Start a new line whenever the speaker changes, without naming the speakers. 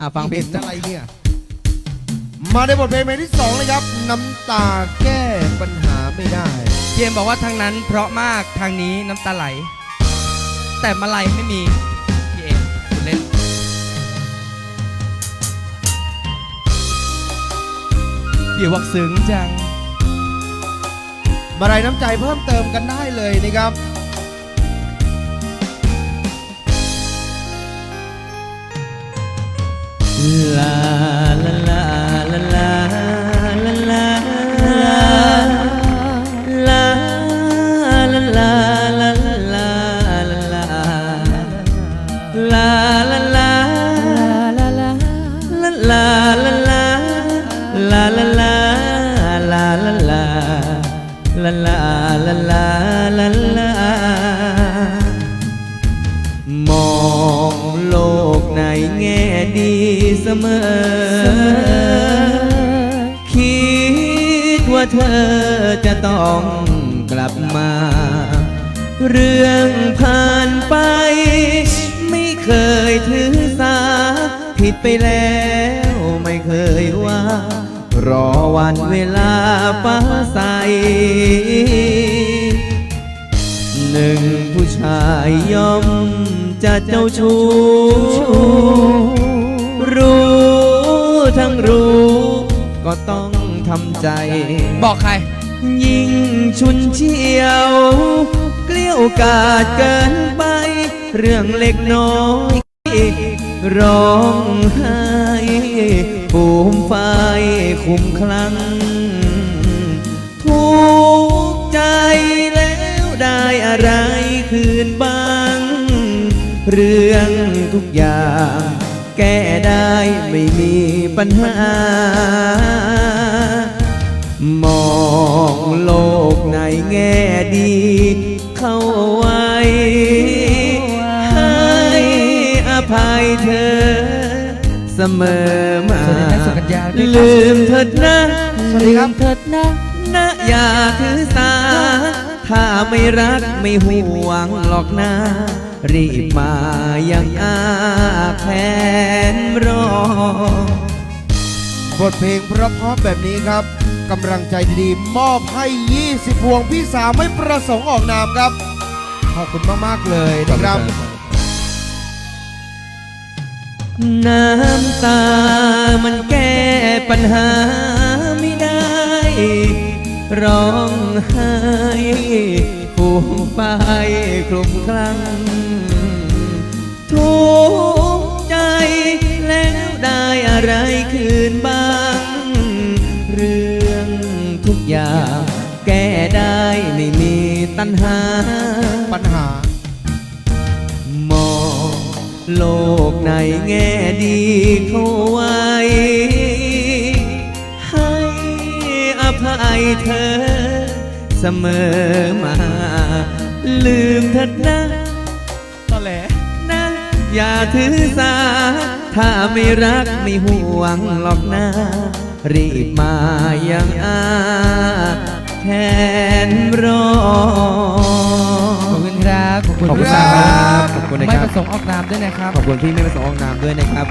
อะฟังเพลง
อะไรเนี่ย มาในบทเพลงเพลงที่สองเลยครับ น้ำตาแก้ปัญหาไม่ได้
เจมบอกว่าทางนั้นเพราะมากทางนี้น้ำตาไหล แต่มาไหลไม่มีพี่เอคุเล่น เดี๋ยววักซึ้งจัง
มาไรน้ำใจเพิ่มเติมกันได้เลยนะครับ มองโลก แง่ดีเสมอ คิดว่าเธอจะต้องกลับมา เรื่องผ่านไป ไม่เคยถือสา ผิดไปแล้วไม่เคยว่า รอวันเวลาฟ้าใสหนึ่งผู้ชายย่อม จะเจ้าชู้รู้ทั้งรู้ ก็ต้องทำใจ
บอกใคร
ยิ่งชุนเฉียว เกลี้ยวกาดเกินไป เรื่องเล็กน้อย ร้องไห้ปูมไฟคุ้มคลั่งทุกข์ใจแล้วได้อะไรคืนบ้าง เรื่องทุกอย่าง แก้ได้ไม่มีปัญหา มองโลกในแง่ดี เข้าไว้ ให้อภัยเธอ เสมอมา ลืมเถิดนะ
สวัสดีครับ
เถิดนะนะอย่าถือสา ถ้าไม่รักไม่ห่วงหรอกนะ รีบมายังอาแคนรอ
บทเพลงเพราะๆแบบนี้ครับกำลังใจดีๆมอบให้ 20 พวงพี่สาวไม่ประสงค์ออกนามครับ ขอบคุณมากๆเลยนะครับ
น้ำตามันแก้ปัญหาไม่ได้ ร้องไห้ฟูมไปคลุมคลั่ง ตัณหา
ปัญหา
มองโลกในแง่ดีเข้าไว้ ให้อภัยเธอ เสมอมา ลืมเถิดนะตอแหลนะอย่าถือสา ถ้าไม่รักไม่ห่วงหรอกนะ รีบมายังอาแท นรอ
ขอบคุณครับขอบคุณ
ขอบคุณ
มาก
ครับขอบคุณนะครับ
ไม่ประสงค์ออกนามด้วยนะครับ
ขอบคุณพี่ไม่ประสงค์ออกนามด้วยนะครับ